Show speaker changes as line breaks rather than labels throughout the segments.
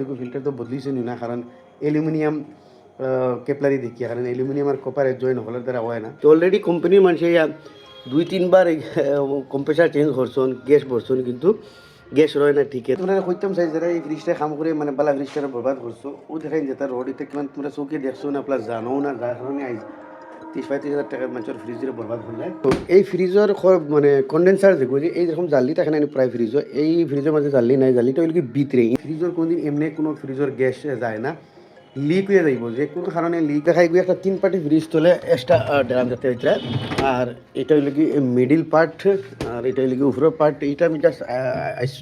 দেখো ফিল্টার তো বদলিছে নি না? কারণ অ্যালুমিনিয়াম কেপলারি দেখিয়া। কারণ অ্যালুমিনিয়াম আর কপারের জয়েন হলের দ্বারা হয় না। তো অলরেডি কোম্পানির মানুষ ইয়া দুই তিনবার কম্প্রেসার চেঞ্জ করছেন গ্যাস ভরছেন কিন্তু গ্যাস রয় না ঠিক। তোমরা কইতাম চাই যারা এই ফ্রিজটা কাম করে মানে বালা ফ্রিজটা বরবাদ করছ ও দেখাই যে তার রড ইতে কিমান তোমরা চৌকি দেখছ না প্লাস জানো না যার কারণে আইস ত্রিশ পঁয়ত্রিশ হাজার টাকার মানুষের ফ্রিজের বরবাদ হলে। তো এই ফ্রিজের মানে কন্ডেন্সার দেখো যে এই যেরকম জালি থাকে না প্রায় ফ্রিজও এই ফ্রিজের মাঝে জালি নাই, জালিটা হইল কি বিতরে ফ্রিজের কোনদিন এমনি কোনো ফ্রিজের গ্যাস যায় না। লিক হয়ে যাইব, যে কোনো কারণে লিক দেখাই গিয়ে একটা তিন পার্টি ফ্রিজ তোলে এক্সট্রা ড্রাম যাতে হইতে আর এটা হইল কি মিডিল পার্ট আর এটা হইল কি উপরের পার্ট এইটা আমি জাস্ট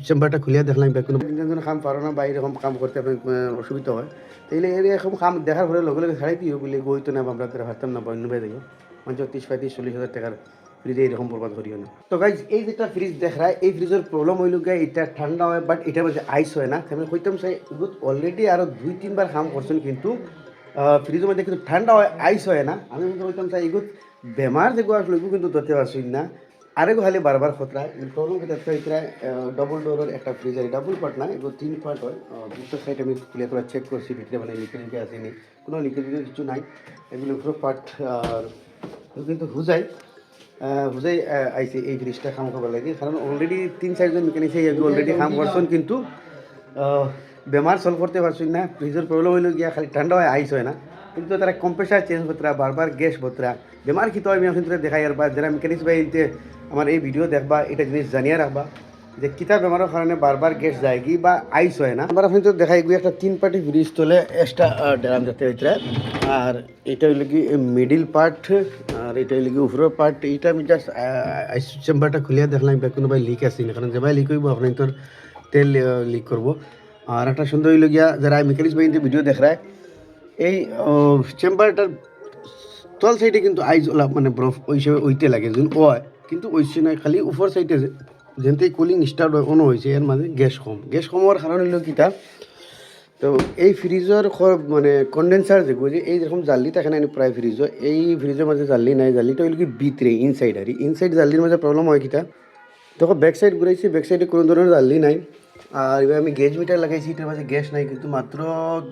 চেম্বারটা খুলিয়া দেখলাম কোনো তিনজন কাম পারো না, বা এরকম কাম করতে আপনার অসুবিধা হয়। তাইলে এরকম কাম দেখার পরে লগে লগে ছাড়াই দিও, বলে গইতো না আমরা ভাবতাম না, বা অন্য ভাই দেখো মানে তিরিশ পঁয়ত্রিশ, চল্লিশ হাজার টাকার ফ্রিজে এরকম বরবাদ করিও না। তো গাইজ এই যেটা ফ্রিজ দেখা এই ফ্রিজের প্রবলেম হইল গিয়ে এটা ঠান্ডা হয় বাট এটার মধ্যে আইস হয় না। আমি কইতাম চাই অলরেডি আরও দুই, তিনবার কাম করছেন কিন্তু ফ্রিজের মধ্যে কিন্তু ঠান্ডা হয় আইস হয় না। আমি কিন্তু কইতাম চাই এগুলো বেমার যেগুলো আসলে এগুলো কিন্তু ধরতে পারছি না। আরেকো খালি বারবার খতরা প্রবলেম কিন্তু এটা ডবল ডোরের একটা ফ্রিজ আর ডাবল পার্ট না এগুলো তিন পার্ট হয়। দুটো সাইড আমি খুলে তোলা চেক করছি, ভিতরে মানে লিকেজ লিকে আসেনি, কোনো লিকেজ কিছু নাই। এগুলো পুরো পার্ট কিন্তু হুজাই। বুঝাই আইছে এই জিনিসটা কাম করবার লাগে। কারণ অলরেডি তিন চারজন মেকানিক অলরেডি কাম করছেন কিন্তু বেমার সলভ করতে পারছি না ফ্রিজের প্রবলেম হইলে গিয়া খালি ঠান্ডা হয় আইস হয় না। কিন্তু তারা কম্প্রেসার চেঞ্জ করতরা বারবার গ্যাস ভরতরা বেমার কি তো আমি এখন দেখাই আর বা, যারা মেকানিক্স ভাই আমার এই ভিডিও দেখবা, এটা জিনিস জানিয়ে রাখবা। যে কিতা বেমারের কারণে বারবার গ্যাস যায় কি বা আইস হয় না। আমার আপনি তো দেখাই গিয়ে একটা তিন পার্টি ফ্রিজ তোলে এক্সট্রা ড্রাম যাতে হইতে আর এটা হইল কি মিডিল পার্ট আর এটা হইল কি উপরের পার্ট এইটা আমি জাস্ট চেম্বারটা খুলিয়া দেখলাম কোনো ভাই লিক আছে না কারণ যে ভাই লিক হইব ওখানে তোর তেল লিক করব আর একটা সুন্দর হইল গিয়া যারা মেকানিক্স ভাই ভিডিও দেখ রায় এই চেম্বারটার তল সাইডে কিন্তু আইজ ওলা মানে বরফ ওই হিসেবে ওইতে লাগে, যোন হয় কিন্তু নাই, খালি উপর সাইডে যেনতে কুলিং স্টার্ট অন হয়েছে এর মাঝে গ্যাস কম। গ্যাস কম হওয়ার কারণ হলো কিতা তো এই ফ্রিজের মানে কন্ডেন্সার যে এই রকম জালি থাকে না প্রায় ফ্রিজও এই ফ্রিজের মাঝে জালি নাই জালিটা হইল কি ভিতরে ইনসাইড আর ইনসাইড জালির মাঝে প্রবলেম হয় কিতা তখন ব্যাক সাইড ঘুরাইছি ব্যাক সাইডে কোনো ধরনের জালি নাই। আর এবার আমি গ্যাস মিটার লাগাইছি এটার মাঝে গ্যাস নাই, কিন্তু মাত্র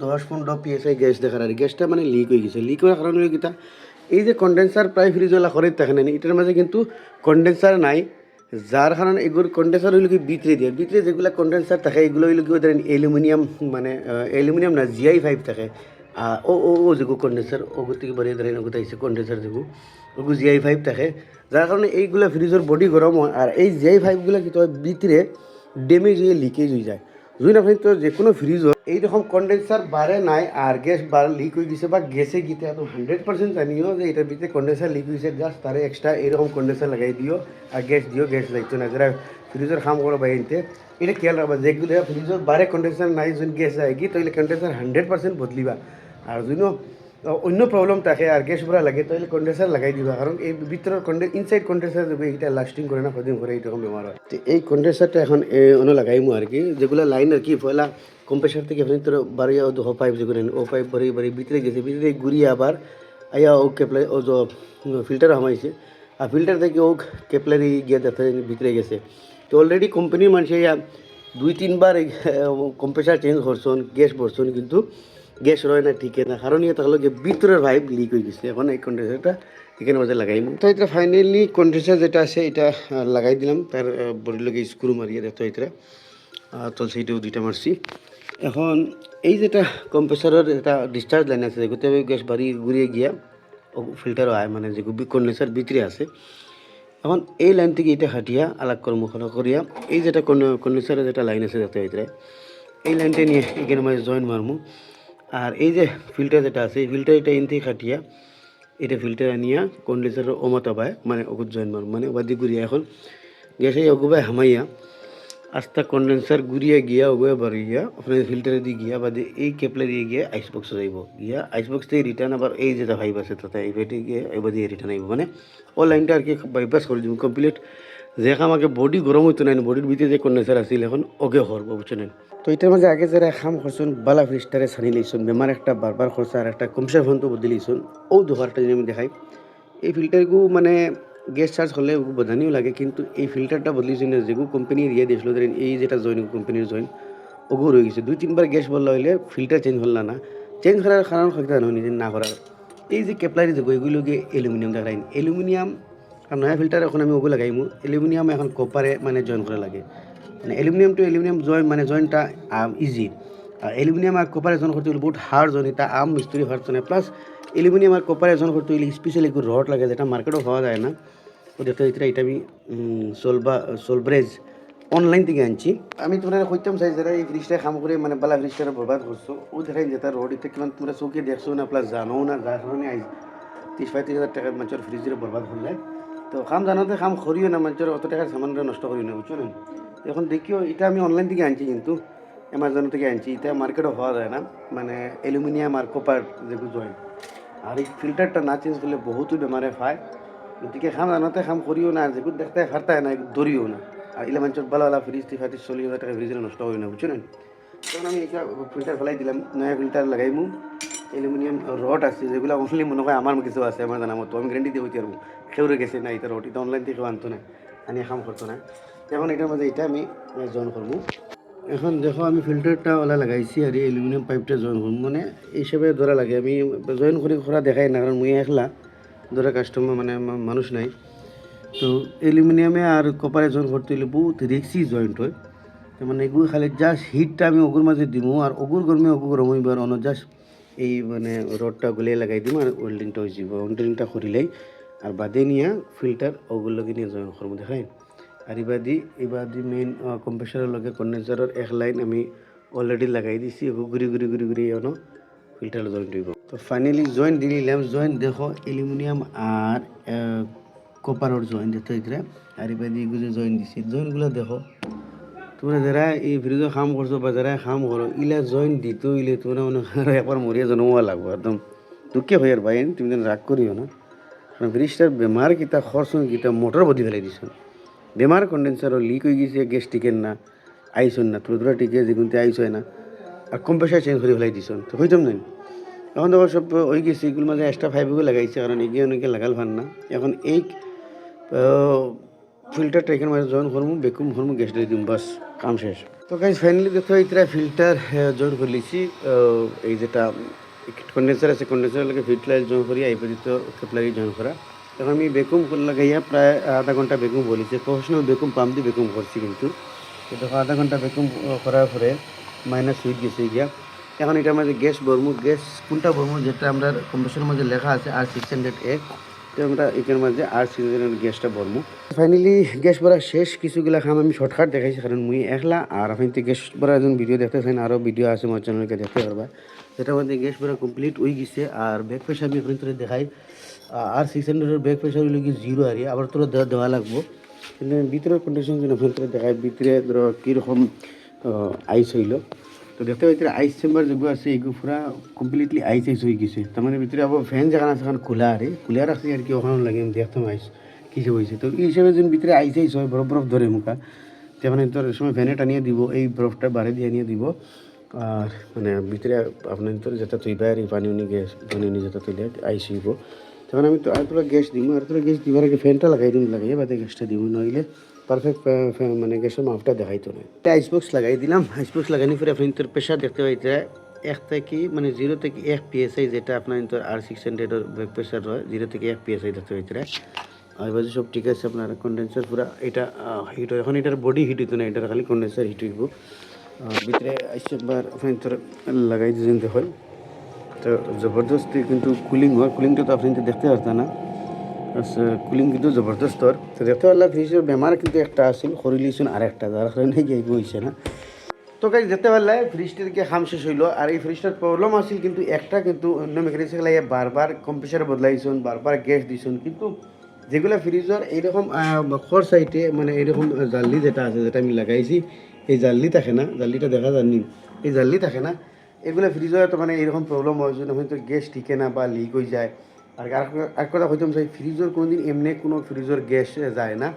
দশ পনেরো পিএসআই গ্যাস দেখার আর গ্যাসটা মানে লিক হয়ে গেছে। লিক হওয়ার কারণ হলো কিতা এই যে কন্ডেন্সার প্রায় ফ্রিজওয়ালা করে থাকে না এটার মাঝে কিন্তু কন্ডেন্সার নাই। যার কারণে এগুলো কন্ডেন্সার হইল কি বিতরে দিয়ে। বিতরে যেগুলো কন্ডেন্সার থাকে এগুলো হইল কি ধরেন অ্যালুমিনিয়াম মানে অ্যালুমিনিয়াম না জিআই ফাইভ থাকে। ও ও ও যেগু কন্ডেন্সার ওগুলো থেকে বাড়িয়ে ধরেন ওগুলো আইসে কন্ডেন্সার যেগু ওগু জিআই ফাইভ থাকে। যার কারণে এইগুলো ফ্রিজের বডি গরম হয় আর এই জিআই ফাইভগুলো কি হয় বিতরে ড্যামেজ হয়ে লিকেজ হয়ে যায়। যদি আপনি তো যে কোনো ফ্রিজ এইরকম কন্ডেন্সার বাড়ে নাই, আর গ্যাস বার লিক হয়ে গেছে, বা গ্যাসে গিতে এত হান্ড্রেড পার্সেন্ট জানিও যে এটার ভিতরে কন্ডেন্সার লিক হয়েছে জাস্ট তারে এক্সট্রা এরকম কন্ডেন্সার লাগাই দিও, আর গ্যাস দিও গ্যাস লাগতো না যারা ফ্রিজের কাম করো বাইনতে এটা খেয়াল রাখবা যেগুলো ফ্রিজের বারে কন্ডেন্সার নাই যদি গ্যাস কি তাহলে কন্ডেন্সার হান্ড্রেড পার্সেন্ট বদলিবা। আর যদি অন্য প্রবলেম থাকে, আর গ্যাস ভরা লাগে তাহলে কন্ডেন্সার লাগাই দিবা। কারণ এই ভিতরের কন্ডে ইনসাইড কন্ডেন্সার দেবে এটা লাস্টিং করে না কদিন করে এইরকম বেমার হয়। এই কন্ডেন্সারটা এখন অন্য লাগাইমু আর কি, যেগুলো লাইন আর কি পয়লা কম্প্রেসার থেকে আপনি তোর বাড়িয়া ও পাইপ যেগুলো ও পাইপ বাড়ি বাড়ি ভিতরে গেছে ভিতরে ঘুরিয়ে আবার আইয়া ও কেপলাই ও ফিল্টার হামাইছে আর ফিল্টার থেকে ও কেপলারি গিয়ে দেখতে ভিতরে গেছে। তো অলরেডি কোম্পানির মানুষ দুই তিনবার কম্প্রেসার চেঞ্জ করছেন গ্যাস ভরছেন কিন্তু গ্যাস রয় না ঠিক না কারণ ইয়ে তাহলে যে ভিতরের পাইপ লিক হয়ে গেছে। এখন এই কন্ডেন্সারটা এখানে মাঝে লাগাই তো এটা ফাইনালি কন্ডেন্সার যেটা আছে, এটা লাগাই দিলাম। তার বডির লগে স্ক্রু মারিয়ে দেখতো এটা তল সাইডেও দুইটা মারছি এখন, এই যেটা কম্প্রেসারের এটা ডিসচার্জ লাইন আছে যেগুলোতে গ্যাস বাড়ি ঘুরিয়ে গিয়া ফিল্টারও আয় মানে যে কন্ডেন্সার ভিতরে আছে। এখন, এই লাইন থেকে এটা হাঁটিয়া আলাগ কর্ম করিয়া এই যেটা কন্ডেন্সারের যেটা লাইন আছে ভিতরে এই লাইনটা নিয়ে এখানে মাঝে জয়েন মারমু আর এই যে ফিল্টার যেটা আছে, এই ফিল্টার এটা ইনতে খাটিয়া, এটা ফিল্টার আনিয়া কন্ডেন্সারের অমতা পায় মানে ওগুত জয়েন মারমু মানে ওবাদি ঘুরিয়া এখন গ্যাসে অগুবায় হামাইয়া আস্তা কন্ডেন্সার ঘুরিয়ে গিয়া ওগুলো বাড়িয়া আপনার ফিল্টারে দিয়ে গিয়া বাদে এই কেপলে দিয়ে গিয়ে আইস বক্সে যাইব। গিয়া আইস বক্স থেকে রিটার্ন আবার এই যেটা ভাইব আছে তাতে এই ভাইটে গিয়ে এবার দিয়ে রিটার্ন আইব। মানে ও লাইনটা আর কি বাইপাস করে দিব কমপ্লিট যে আমাকে বডি গরম হইতো না বডির ভিতরে যে কন্ডেন্সার আছিল এখন ওকে হরব বুঝছেন তো এটার মাঝে আগে যারা খাম করছেন, বালা ফ্রিস্টারে ছানি লইছুন বেমার একটা বারবার খরচা আর একটা কমসার ফোন তো বদলি লইছুন। ও দুহারটা যদি আমি দেখাই, এই ফিল্টারগু মানে গ্যাস চার্জ হলে ওগু বোঝানিও লাগে, কিন্তু এই ফিল্টারটা বদলিছে না যেগু কোম্পানি দিয়ে দিয়েছিল ধরেন এই যেটা জয়েন কোম্পানির জয়েন অগুর হয়ে গেছে। দুই, তিনবার গ্যাস বললা হইলে ফিল্টার চেঞ্জ হল না। চেঞ্জ করার কারণ হইতে না নিজে না করার। এই যে কেপলারি দেখো এগুলোকে অ্যালুমিনিয়াম দেখাইন অ্যালুমিনিয়াম আর নয়া ফিল্টার এখন আমি ওগুলো লাগাইমু। অ্যালুমিনিয়াম এখন কপারে মানে জয়েন করা লাগে। মানে অ্যালুমিনিয়াম টু অ্যালুমিনিয়াম জয়েন মানে জয়েনটা ইজি আর অ্যালুমিনিয়াম আর কপারে জয়েন করতে হলে বহুত হার্ড জয়েন এটা আম, মিস্ত্রি হার্ড জয়েন প্লাস অ্যালুমিনিয়াম আর কপারে জয়েন করতে হলে স্পেশালি একটু রড লাগে যেটা মার্কেটও পাওয়া যায় না। তো দেখতে দেখতে এটা আমি সোলবা সোলব্রেজ অনলাইন থেকে আনছি। আমি তোমরা কইতাম চাই যারা এই ফ্রিজটা কাম করে মানে বালা ফ্রিজটা বরবাদ করছ ও দেখাই যে তার রড এটা কিমান তোমরা চৌকে দেখছ না প্লাস জানো না যার কারণে আই ত্রিশ পঁয়ত্রিশ হাজার টাকার মানুষের ফ্রিজের বরবাদ করলে তো কাম জানাতে কাম করিও না মানুষের অত টাকার সামানটা নষ্ট করিও না বুঝছ না এখন দেখিও এটা আমি অনলাইন থেকে আনছি কিন্তু অ্যামাজন থেকে আনছি। এটা মার্কেটও হওয়া যায় না মানে অ্যালুমিনিয়াম আর কপার যেগুলো জয়েন আর এই ফিল্টারটা না চেঞ্জ করলে বহুতো বেমারে পায় গতিকে খাম জানাতে খাম করিও না যেগুলো দেখতে ফারতায় না দৌড়িও না। আর ইলে মানুষের ভালো ভালো ফ্রিজ ফাটিস চল্লিশ হাজার টাকা ফ্রিজের নষ্ট হয় না বুঝছ না তখন আমি এটা ফিল্টার ফেলাই দিলাম, নয়া ফিল্টার লাগাইমু অ্যালুমিনিয়াম রড আছে যেগুলো অনলি মনে হয় আমার কিছু আছে আমার জানা মতো। আমি গ্যারেন্টি দিয়ে হইতে পারব খেউরে গেছে না এটা রড এটা অনলাইন থেকে আনতো না আনি খাম করতো না এখন এটার মধ্যে এটা আমি জয়েন করব এখন দেখো আমি ফিল্টারটা ওলা লাগাইছি আর অ্যালুমিনিয়াম পাইপটা জয়েন করব মানে এই হিসাবে ধরা লাগে। আমি জয়েন করে করা দেখাই না কারণ মুই একলা ধরা কাস্টমার মানে মানুষ নাই। তো অ্যালুমিনিয়ামে আর কপারে জয়েন করতে হলে বহুত রিক্সি জয়েন্ট হয়। তো মানে এগুলো খালি জাস্ট হিটটা আমি অগুর মাঝে দিব আর অগুর গরমে অগুর গরম হইব আর অন্য জাস্ট এই মানে রডটা গুলিয়ে লাগাই দিম আর ওয়েল্ডিংটা হয়ে যাব। ওয়েল্ডিংটা করিলেই আর বাদে নিয়ে ফিল্টার ওগুলোকে নিয়ে জয়েন করব দেখাই। আর ইবাদি ইবাদি মেইন কম্প্রেসারের লগে কন্ডেন্সারের এক লাইন আমি অলরেডি লাগাই দিছি ঘুরি ঘুরি ঘুরি ঘুরি এনো ফিল্টার জয়েন্ট হইব তো ফাইনালি জয়েন্ট দিলাম জয়েন্ট দেখো অ্যালুমিনিয়াম আর কপারের জয়েন্ট দেখতে এখানে আর ইবাদি এগুলো জয়েন্ট দিছি জয়েন্টগুলো দেখো। তোমরা যারা এই ফ্রিজে কাম করছ বা যারা কাম করো ইলা জয়েন্ট দিতে হইলে তোমরা মনে একবার মরিয়া জন্মা লাগবো, একদম দুঃখে হয়ে আর ভাই, তুমি যেন রাগ করিও না। কারণ ফ্রিজটার বেমার কিতা খরচ কিতা মোটর বদি ফেলাই দিছ। বেমার কন্ডেন্সারও লিক হয়ে গেছে গ্যাস টিকেন না আইসন না তুলে তুলা টিকে যেগুনতে আইস হয় না আর কম্প্রেসার চেঞ্জ করে ফেলাই দিছ তো হইতাম নাই এখন দেখো সব ওই গেছে এগুলোর মাঝে এক্সট্রা ফাইভগুলো লাগাইছে কারণ এগিয়ে অনেকে লাগাল ভান না। এখন এই ফিল্টারটা এখানে মাঝে জয়েন করব বেকুম করব গ্যাস দিয়ে দিম বাস কাম শেষ। তো গাইজ ফাইনালি দেখো এইটা ফিল্টার জয়েন করে লিছি এই যেটা কন্ডেন্সার আছে কন্ডেন্সার লাগে ফিল্টার জয়েন করি পর্যন্ত কেপলারি জয়েন করা এখন আমি বেকুম লাগাইয়া প্রায় আধা ঘণ্টা বেকুম বলিছে। প্রফেশনাল বেকুম পাম্প দিয়ে বেকুম করছি কিন্তু। তো দেখো, আধা ঘণ্টা বেকুম করার পরে মাইনাস সুইচ গেছে গিয়া। এখন এটার মাঝে গ্যাস ভরমু গ্যাস কোনটা ভরমু যেটা আমরা কম্পিউটারের মধ্যে লেখা আছে আর সিক্স হান্ড্রেড এক তো আমরা এখানের মাঝে আর সিক্স হান্ড্রেড গ্যাসটা ভরমু। ফাইনালি গ্যাস ভরা শেষ, কিছুগুলা খাম আমি শর্টকাট দেখাইছি, কারণ মুই একলা, আর আপনি তো গ্যাস ভরা একজন ভিডিও দেখতে চান আরও ভিডিও আছে আমার চ্যানেলকে দেখতে পারবা। সেটার মধ্যে গ্যাস ভরা কমপ্লিট হয়ে গেছে, আর ব্যাক প্রেশার আমি এখন দেখাই। আর সিক্স হান্ড্রেডের ব্যাক প্রেশার হইলে কি জিরো আর, আবার তোরা দেওয়া দেওয়া লাগবো। কিন্তু ভিতরের কন্ডিশন যেন আপনার তোরা দেখায়, ভিতরে ধরো কীরকম আইস হইল। তো দেখতে পাচ্ছি আইস চেম্বার যেগুলো আছে, এগুলো পুরা কমপ্লিটলি আইস আইস হয়ে গেছে। তার মানে ভিতরে আবার ফ্যান যেখানে আছে সেখানে খোলা আরে। খোলা রাখছি আর কি ওখানে লাগে দেখতাম আইস কিসে হয়েছে তো এই হিসাবে যখন ভিতরে আইস আইস হয়, বরফ বরফ ধরে মুখা। তেমন তোর সময় ফ্যানে টানিয়ে দিব, এই বরফটা বাড়ি দিয়ে নিয়ে দিব। আর মানে ভিতরে আপনার তোর যেটা তৈবা আর, পানি উনি গ্যাস, পানি উনি যেটা তৈলে আইস হইব। তখন আমি তো আর তোরা গ্যাস দিব আর তোরা গ্যাস দিবার আগে ফ্যানটা লাগাই দিম লাগাই বাদে গ্যাসটা দিব নইলে পারফেক্ট মানে গ্যাসের মাপটা দেখাইতো না। একটা আইসবক্স লাগাই দিলাম আইসবক্স লাগানি পরে আপনি তোর প্রেশার দেখতে পাইতে এক থেকে মানে জিরো থেকে এক পিএসআই যেটা আপনার তোর আর সিক্স হান্ড্রেডের ব্যাক প্রেশার হয় জিরো থেকে এক পিএসআই দেখতে পাইতে আর বাজে সব ঠিক আছে, আপনার কন্ডেন্সার পুরো এটা হিট হয়। এখন এটার বডি হিট হইতো না, এটার খালি কন্ডেন্সার হিট হইব। ভিতরে আইসবার আপনি তোর লাগাই দিতে হয় তো জবরদস্তি কিন্তু কুলিং হয় কুলিংটা তো আপনি দেখতে পারতেন না। কুলিং কিন্তু জবরদস্ত। তো দেখতে পারলাম ফ্রিজের বেমার কিন্তু একটা আসছিল খরিলিছুন আর একটা যার কারণে গিয়ে হয়েছে না। তো গাইজ দেখতে পারলে ফ্রিজটা থেকে খাম শেষ হইল আর এই ফ্রিজটার প্রবলেম আসছিল কিন্তু একটা কিন্তু অন্য মেকানিক্স লাগিয়ে বারবার কম্প্রেসার বদলাইছুন বারবার গ্যাস দিছুন কিন্তু যেগুলো ফ্রিজের এইরকম খর সাইডে মানে এইরকম জাল্লি যেটা আছে, যেটা আমি লাগাইছি, এই জাল্লি থাকে না জাল্লিটা দেখা যাননি এই জাল্লি থাকে না এগুলো ফ্রিজের তো মানে এরকম প্রবলেম হয় যদি হয়তো গ্যাস টিকে না বা লিক হয়ে যায়। আর আর- কথা হইতাম চাই ফ্রিজের কোনোদিন এমনি কোনো ফ্রিজের গ্যাস যায় না।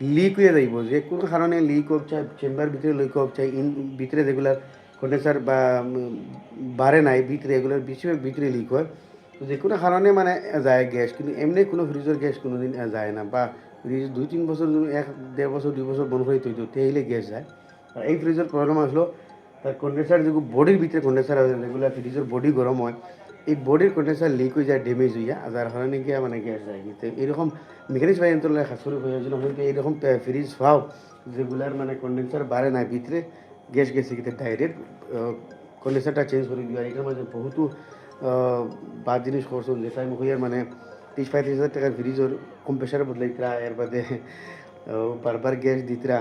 লিক হয়ে যাইব, যে কোনো কারণে লিক হোক চাই চেম্বার ভিতরে লিক হোক চাই ইন ভিতরে যেগুলার কন্ডেন্সার বা বাড়ে নাই, ভিতরে এগুলোর বেশিরভাগ ভিতরে লিক হয়। যে কোনো কারণে মানে যায় গ্যাস কিন্তু এমনি কোনো ফ্রিজের গ্যাস কোনোদিন যায় না, বা ফ্রিজ দুই তিন বছর, এক, দেড় বছর, দুই বছর বন্ধ করে তৈরি তাহলে গ্যাস যায়। আর এই ফ্রিজের প্রবলেম আসলো তার কন্ডেন্সার যেগুলো বডির ভিতরে কন্ডেন্সার আছে যেগুলো ফ্রিজের বডি গরম হয়, এই বডির কন্ডেন্সার লিক হয়ে যায় ড্যামেজ হয়ে যায় যার কারণে গিয়ে মানে গ্যাস যায় কিন্তু এরকম মেকানিক্স বাই যন্ত্র খাস করে প্রয়োজন কিন্তু এইরকম ফ্রিজ পাও যেগুলার মানে কন্ডেন্সার বাড়ে না ভিতরে গ্যাস গেছে কিন্তু ডাইরেক্ট কন্ডেন্সারটা চেঞ্জ করে দিবা এটার মাঝে বহুতো বাদ জিনিস করছ যেটা আমি হইয়ার মানে তিরিশ পঁয়ত্রিশ হাজার টাকার ফ্রিজের কম্প্রেসার বদলাইতরা এর বাদে বারবার গ্যাস দিতরা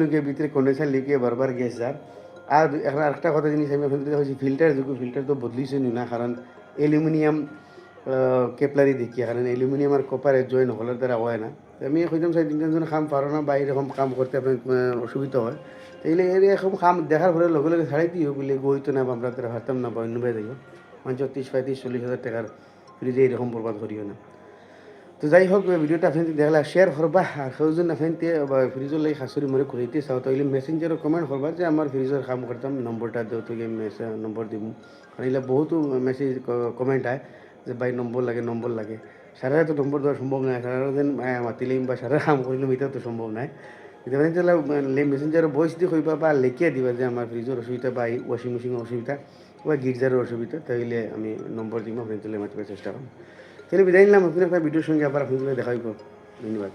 লুকিয়ে ভিতরে কন্ডেন্সার লিখিয়ে বারবার গ্যাস যার আর এখন আরেকটা কথা জিনিস আমি এখন হয়েছি ফিল্টার যুগ ফিল্টার তো বদলিছে নি কারণ অ্যালুমিনিয়াম কেপলারি দেখি কারণ অ্যালুমিনিয়াম আর কপারের জয়েন হলের দ্বারা হয় না। আমি কইতাম সাই তিনজন কাম পারো না? বা এরকম কাম করতে আপনার অসুবিধা হয়। তাইলে এরকম কাম দেখার পরে লগে লগে ছাড়াই দিও বলে গইতো না আমরা তারা হারতাম না বা অন্য ভাই যাইও মানুষ তিরিশ পঁয়ত্রিশ চল্লিশ হাজার টাকার ফ্রিজে এরকম বরবাদ করিও না। তো যাই হোক ভিডিওটা আপনার দেখলা শেয়ার করবা, আর সৌজন আপনার ফ্রিজের লাগে খাসুরি মরে খুঁড়াইতে চাও তাহলে মেসেঞ্জারও কমেন্ট করবা যে আমার ফ্রিজের কাম করতাম নম্বরটা দেও তো নম্বর দিব কারণ এগুলো বহুতো মেসেজ কমেন্ট আয় যে ভাই নম্বর লাগে নম্বর লাগে। সারা তো নম্বর দেওয়া সম্ভব নয় সারা দিন মাতিলেই বা সারা কাম করিলাম এটা তো সম্ভব নয় কিন্তু মানে তাহলে মেসেঞ্জারও ভয়েস দিয়ে কইবা বা লেখিয়া দিবা যে আমার ফ্রিজের অসুবিধা বা ওয়াশিং মেশিনের অসুবিধা, বা গির্জারের অসুবিধা তাহলে আমি নম্বর দিব আপনি তাহলে মাতিবার চেষ্টা করুন তাহলে বিদায় নিলাম। আপনার একটা ভিডিওর সঙ্গে আবার আপনাদের দেখা হইব। ধন্যবাদ।